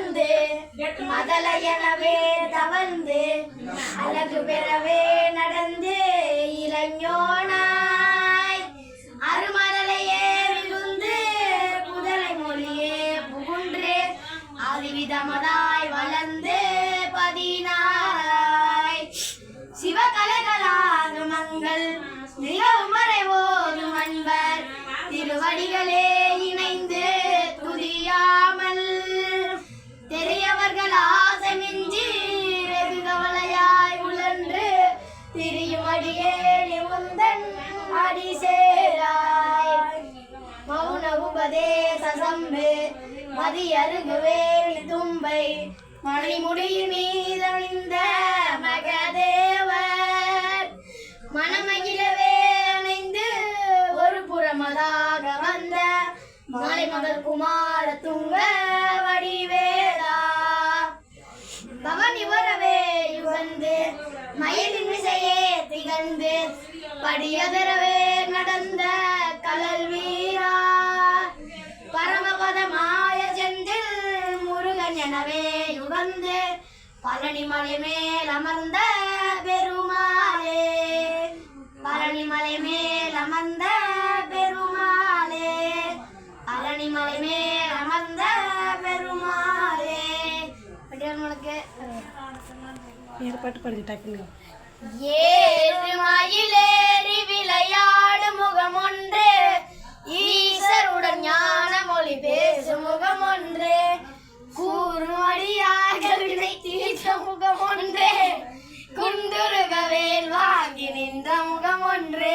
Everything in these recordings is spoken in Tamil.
வந்து மதலையனவே தவழ்ந்து அழகு பெறவே நடந்து இளைஞனாய் அருமதலையே விழுந்து புதலை மொழியே புகுன்று அறிவிதமதாய் வளர்ந்து அடி சேராய். மௌன உபதேச சம்பு மதி அருகுவேலி தும்பை. மணிமுடியின் மீதழிந்த மகதேவர். மனமகிழவே அணைந்து ஒரு புறமதாக வந்த மாலை மகள் குமார துங்க வடிவேலா. பவனி இவரவே யுகந்து மயிலின் விசையே திகழ்ந்து படியதரவே நடந்த கலல் வீரா. பரமபதமாய செந்தில் முருகன் எனவே உகந்து பழனிமலை மேல் அமர்ந்த பெருமாளே. பழனிமலை மேல் அமர்ந்த பெருமாளே. பழனிமலை மேல் அமர்ந்த பெருமாளே. உங்களுக்கு ஏற்பாட்டு பண்ணுங்க டக்குன்னு ஏறு மயிலேறி விளையாடு முகம் ஒன்று ஈசருடன் ஞான மொழி பேசும் முகம் ஒன்று கூறுமடியாக வினை தீர்த்த முகம் ஒன்று குண்டுருகவேல் வாங்கி நின்ற முகம் ஒன்று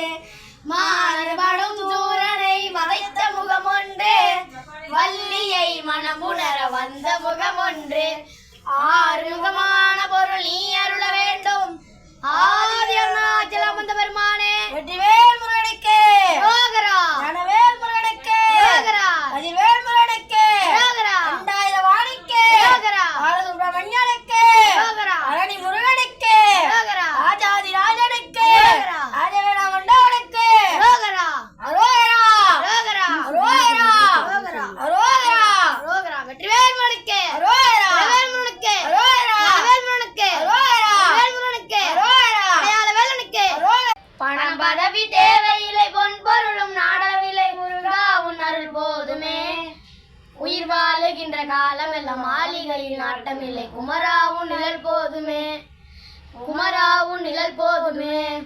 மாறுபடும் தூரனை வதைத்த முகம் ஒன்று வள்ளியை மனமுணர வந்த முகம் ஒன்று ஆறுமுகமான பதவி தேவையில்லை பொன் பொருளும் நாடவில்லை. முருகா உன் அருள் போதுமே. உயிர் வாழுகின்ற காலம் எல்லாம் மாளிகையில் நாட்டமில்லை. குமராவும் நிழல் போதுமே. குமராவும் நிழல் போதுமே.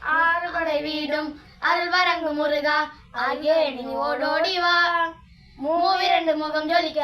ஆறுபடை வீடும் அருள் வரங்கு முருகா. ஆகிய நீ ஓடோடி வா. மூவிரண்டு முகம் ஜொலிக்க.